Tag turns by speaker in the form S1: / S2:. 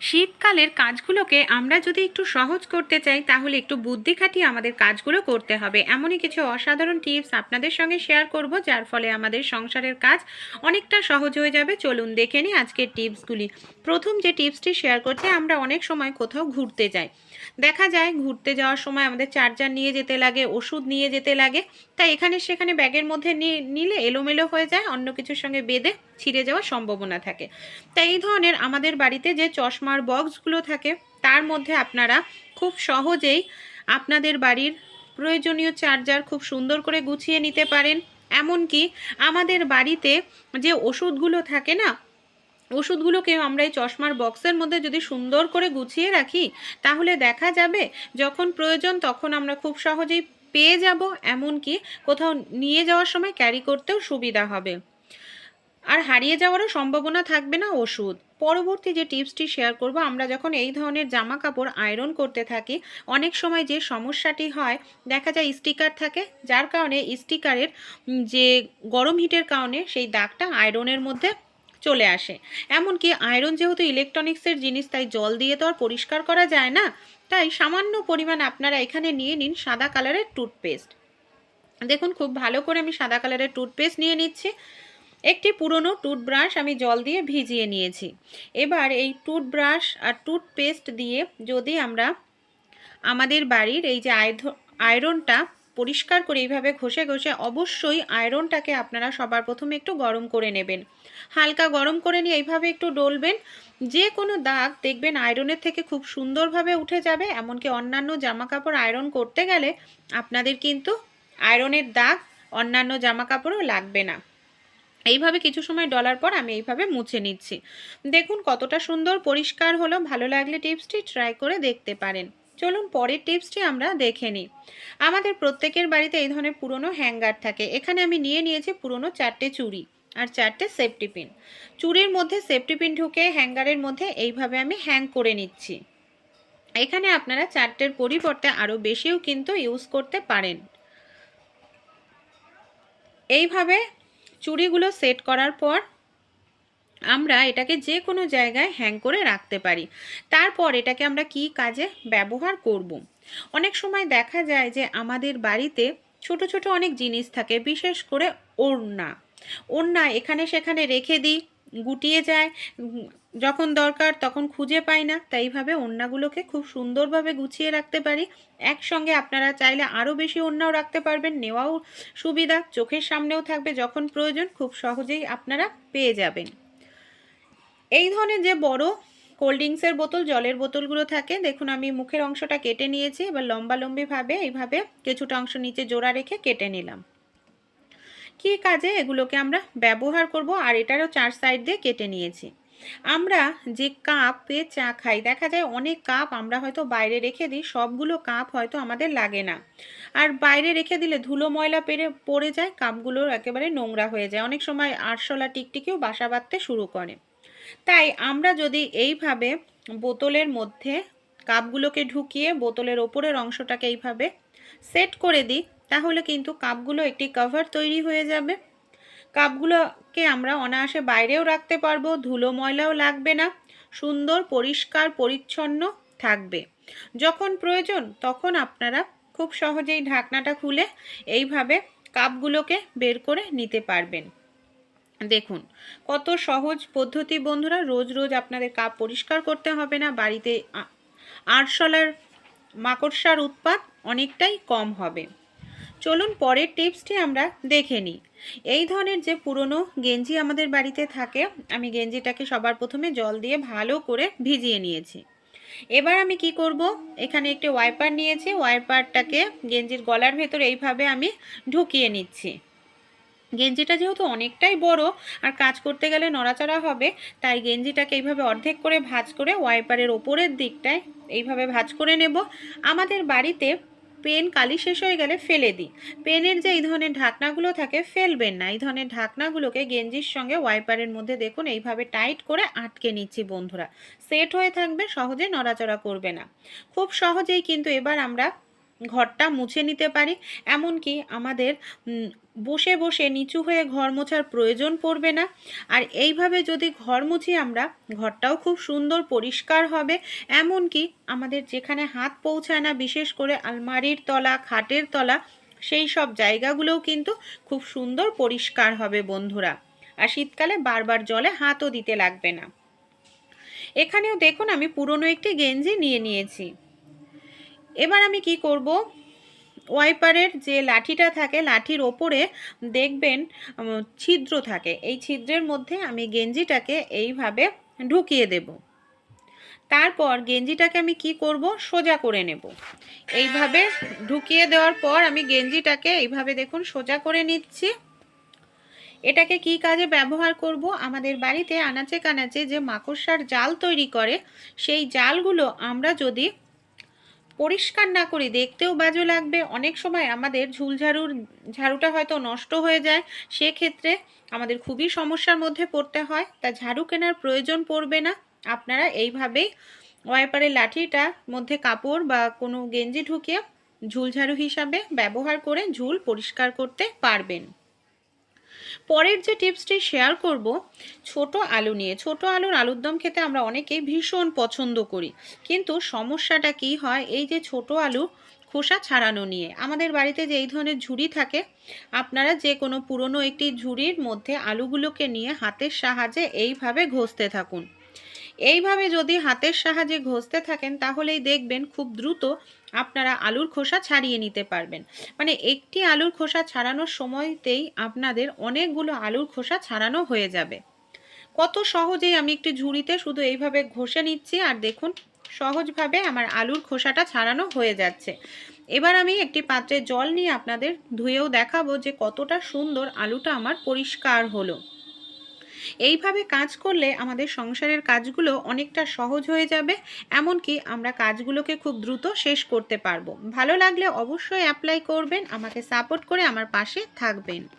S1: শীতকালের কাজগুলোকে আমরা যদি একটু সহজ করতে চাই, তাহলে একটু বুদ্ধি খাটিয়ে আমাদের কাজগুলো করতে হবে। এমনই কিছু অসাধারণ টিপস আপনাদের সঙ্গে শেয়ার করব, যার ফলে আমাদের সংসারের কাজ অনেকটা সহজ হয়ে যাবে। চলুন দেখে নিই আজকের টিপসগুলি। প্রথম যে টিপসটি শেয়ার করতে আমরা অনেক সময় কোথাও ঘুরতে যাই। দেখা যায় ঘুরতে যাওয়ার সময় আমাদের চার্জার নিয়ে যেতে লাগে, ওষুধ নিয়ে যেতে লাগে। তাই এখানে সেখানে ব্যাগের মধ্যে নিলে এলোমেলো হয়ে যায়, অন্য কিছুর সঙ্গে বেঁধে ছিঁড়ে যাওয়ার সম্ভাবনা থাকে। তাই এই ধরনের আমাদের বাড়িতে যে চশমার বক্সগুলো থাকে, তার মধ্যে আপনারা খুব সহজেই আপনাদের বাড়ির প্রয়োজনীয় চার্জার খুব সুন্দর করে গুছিয়ে নিতে পারেন। এমনকি আমাদের বাড়িতে যে ওষুধগুলো থাকে না ওষুধগুলোকে আমরা এই চশমার বক্সের মধ্যে যদি সুন্দর করে গুছিয়ে রাখি, তাহলে দেখা যাবে যখন প্রয়োজন তখন আমরা খুব সহজেই পেয়ে যাব, এমনকি কোথাও নিয়ে যাওয়ার সময় ক্যারি করতেও সুবিধা হবে। আর হারিয়ে যাওয়ারও সম্ভাবনা থাকবে না ওষুধ। পরবর্তী যে টিপসটি শেয়ার করব, আমরা যখন এই ধরনের জামা কাপড় আয়রন করতে থাকি, অনেক সময় যে সমস্যাটি হয়, দেখা যায় স্টিকার থাকে, যার কারণে স্টিকারের যে গরম হিটের কারণে সেই দাগটা আয়রনের মধ্যে চলে আসে। এমনকি আয়রন যেহেতু ইলেকট্রনিক্সের জিনিস, তাই জল দিয়ে তো আর পরিষ্কার করা যায় না, তাই সামান্য পরিমাণ আপনারা এখানে নিয়ে নিন সাদা কালারের টুথপেস্ট। দেখুন, খুব ভালো করে আমি সাদা কালারের টুথপেস্ট নিয়ে নিচ্ছি। একটি পুরনো টুথব্রাশ আমি জল দিয়ে ভিজিয়ে নিয়েছি। এবার এই টুথব্রাশ আর টুথপেস্ট দিয়ে যদি আমরা আমাদের বাড়ির এই যে আয়রনটা পরিষ্কার করে এইভাবে ঘষে ঘষে অবশ্যই আয়রনটাকে আপনারা সবার প্রথমে একটু গরম করে নেবেন। হালকা গরম করে নিয়ে এইভাবে একটু ডলবেন। যে কোনো দাগ দেখবেন আয়রনের থেকে খুব সুন্দরভাবে উঠে যাবে, এমনকি অন্যান্য জামা কাপড় আয়রন করতে গেলে আপনাদের কিন্তু আয়রনের দাগ অন্যান্য জামা কাপড়ও লাগবে না। এইভাবে কিছু সময় ডলার পর আমি এইভাবে মুছে নিচ্ছি। দেখুন কতটা সুন্দর, পরিষ্কার হলো, ভালো লাগলে টিপসটি ট্রাই করে দেখতে পারেন। চলুন পরের টিপসটি আমরা দেখে নিই। আমাদের প্রত্যেকের বাড়িতে এই ধরনের পুরনো হ্যাঙ্গার থাকে। এখানে আমি নিয়ে নিয়েছি পুরনো চারটে চুড়ি আর চারটে সেফটি পিন চুড়ির মধ্যে সেফটি পিন ঢুকে হ্যাঙ্গারের মধ্যে এইভাবে আমি হ্যাং করে নিচ্ছি। এখানে আপনারা চারটের পরিবর্তে আরও বেশিও কিন্তু ইউজ করতে পারেন। এইভাবে চুড়িগুলো সেট করার পর আমরা এটাকে যে কোনো জায়গায় হ্যাং করে রাখতে পারি। তারপর এটাকে আমরা কি কাজে ব্যবহার করব। অনেক সময় দেখা যায় যে আমাদের বাড়িতে ছোট ছোট অনেক জিনিস থাকে, বিশেষ করে ওড়না। ওড়না এখানে সেখানে রেখে দিই। গুটিয়ে যায়। যখন দরকার তখন খুঁজে পাই না। তাইভাবে ওড়নাগুলোকে খুব সুন্দরভাবে গুছিয়ে রাখতে পারি। একসঙ্গে আপনারা চাইলে আরও বেশি ওড়নাও রাখতে পারবেন। নেওয়াও সুবিধা, চোখের সামনেও থাকবে যখন প্রয়োজন, খুব সহজেই আপনারা পেয়ে যাবেন। এই ধরনের যে বড় কোল্ড ড্রিঙ্কসের বোতল, জলের বোতলগুলো থাকে, দেখুন আমি মুখের অংশটা কেটে নিয়েছি, এবার লম্বা লম্বিভাবে এইভাবে কিছুটা অংশ নিচে জোড়া রেখে কেটে নিলাম। কি কাজে এগুলোকে আমরা ব্যবহার করব? আর এটারও চার সাইড দিয়ে কেটে নিয়েছি। আমরা যে কাপে চা খাই, দেখা যায় অনেক কাপ আমরা হয়তো বাইরে রেখে দিই, সবগুলো কাপ হয়তো আমাদের লাগে না। আর বাইরে রেখে দিলে ধুলো ময়লা পেরে, পড়ে যায়, কাপগুলো একেবারে নোংরা হয়ে যায়। অনেক সময় আরশোলা টিকটিকেও বাসা বাঁধতে শুরু করে। তাই আমরা যদি এইভাবে বোতলের মধ্যে কাপগুলোকে ঢুকিয়ে বোতলের ওপরের অংশটাকে এইভাবে সেট করে দিই তাহলে কিন্তু কাপগুলো একটি কভার তৈরি হয়ে যাবে। কাপগুলোকে আমরা অনায়াসে বাইরেও রাখতে পারব, ধুলো ময়লাও লাগবে না, সুন্দর, পরিষ্কার, পরিচ্ছন্ন থাকবে। যখন প্রয়োজন তখন আপনারা খুব সহজেই ঢাকনাটা খুলে এইভাবে কাপগুলোকে বের করে নিতে পারবেন। দেখুন, কত সহজ পদ্ধতি বন্ধুরা, রোজ রোজ আপনাদের কাপ পরিষ্কার করতে হবে না, বাড়িতে আরশলার মাকড়সার উৎপাত অনেকটাই কম হবে। চলুন পরের টিপসটি আমরা দেখে নিই। এই ধরনের যে পুরনো গেঞ্জি আমাদের বাড়িতে থাকে, আমি গেঞ্জিটাকে সবার প্রথমে জল দিয়ে ভালো করে ভিজিয়ে নিয়েছি। এবার আমি কি করব? এখানে একটি ওয়াইপার নিয়েছি, ওয়াইপারটাকে গেঞ্জির গলার ভেতর এইভাবে আমি ঢুকিয়ে নিচ্ছি। গেঞ্জিটা যেহেতু অনেকটাই বড় আর কাজ করতে গেলে নড়াচড়া হবে, তাই গেঞ্জিটাকে এইভাবে অর্ধেক করে ভাজ করে ওয়াইপারের ওপরের দিকটায় এইভাবে ভাজ করে নেব। আমাদের বাড়িতে পেন কালি শেষ হয়ে গেলে ফেলে দিই। পেনের যে এই ধরনের ঢাকনাগুলো থাকে, ফেলবেন না। এই ধরনের ঢাকনাগুলোকে গেঞ্জির সঙ্গে ওয়াইপারের মধ্যে দেখুন, এইভাবে টাইট করে আটকে নিচ্ছি বন্ধুরা। সেট হয়ে থাকবে, সহজে নড়াচড়া করবে না। খুব সহজেই কিন্তু এবার আমরা ঘরটা মুছে নিতে পারি। এমনকি আমাদের বসে বসে নিচু হয়ে ঘর মোছার প্রয়োজন পড়বে না। আর এইভাবে যদি ঘর মুছি আমরা, ঘরটাও খুব সুন্দর পরিষ্কার হবে। এমনকি আমাদের যেখানে হাত পৌঁছায় না, বিশেষ করে আলমারির তলা, খাটের তলা, সেই সব জায়গাগুলোও কিন্তু খুব সুন্দর পরিষ্কার হবে বন্ধুরা। আর শীতকালে বারবার জলে হাতও দিতে লাগবে না। এখানেও দেখুন আমি পুরনো একটি গেঞ্জি নিয়ে নিয়েছি। এবার আমি কি করব? ওয়াইপারের যে লাঠিটা থাকে, লাঠির ওপরে দেখবেন ছিদ্র থাকে। এই ছিদ্রের মধ্যে আমি গেঞ্জিটাকে এইভাবে ঢুকিয়ে দেব। তারপর গেঞ্জিটাকে আমি কি করব? সোজা করে নেব। এইভাবে ঢুকিয়ে দেওয়ার পর আমি গেঞ্জিটাকে এইভাবে দেখুন, সোজা করে নিচ্ছি। এটাকে কি কাজে ব্যবহার করব? আমাদের বাড়িতে আনাচে কানাচে যে মাকড়সার জাল তৈরি করে, সেই জালগুলো আমরা যদি পরিষ্কার না করি, দেখতেও বাজে লাগবে। অনেক সময় আমাদের ঝুলঝাড়ুর ঝাড়ুটা হয়তো নষ্ট হয়ে যায়, সেক্ষেত্রে আমাদের খুবই সমস্যার মধ্যে পড়তে হয়। তা ঝাড়ু কেনার প্রয়োজন পড়বে না। আপনারা এইভাবেই ওয়াইপারের লাঠিটার মধ্যে কাপড় বা কোনো গেঞ্জি ঢুকিয়ে ঝুলঝাড়ু হিসাবে ব্যবহার করে ঝুল পরিষ্কার করতে পারবেন। পরের যে টিপসটি শেয়ার করব, ছোট আলু নিয়ে। ছোট আলুর আলুর দম খেতে আমরা অনেকেই ভীষণ পছন্দ করি। কিন্তু সমস্যাটা কি হয়? এই যে ছোট আলু খোসা ছাড়ানো নিয়ে। আমাদের বাড়িতে যে এই ধরনের ঝুড়ি থাকে, আপনারা যে কোনো পুরনো একটি ঝুড়ির মধ্যে আলুগুলোকে নিয়ে হাতের সাহায্যে এইভাবে ঘষতে থাকুন। এইভাবে যদি হাতের সাহায্যে ঘষতে থাকেন, তাহলেই দেখবেন খুব দ্রুত আপনারা আলুর খোসা ছাড়িয়ে নিতে পারবেন। মানে একটি আলুর খোসা ছাড়ানোর সময়তেই আপনাদের অনেকগুলো আলুর খোসা ছাড়ানো হয়ে যাবে। কত সহজেই আমি একটি ঝুড়িতে শুধু এইভাবে ঘষে নিচ্ছি, আর দেখুন সহজভাবে আমার আলুর খোসাটা ছাড়ানো হয়ে যাচ্ছে। এবার আমি একটি পাত্রে জল নিয়ে আপনাদের ধুয়েও দেখাবো যে কতটা সুন্দর আলুটা আমার পরিষ্কার হলো। এইভাবে কাজ করলে আমাদের সংসারের কাজগুলো অনেকটা সহজ হয়ে যাবে, এমনকি আমরা কাজগুলোকে খুব দ্রুত শেষ করতে পারব। ভালো লাগলে অবশ্যই অ্যাপ্লাই করবেন, আমাকে সাপোর্ট করে আমার পাশে থাকবেন।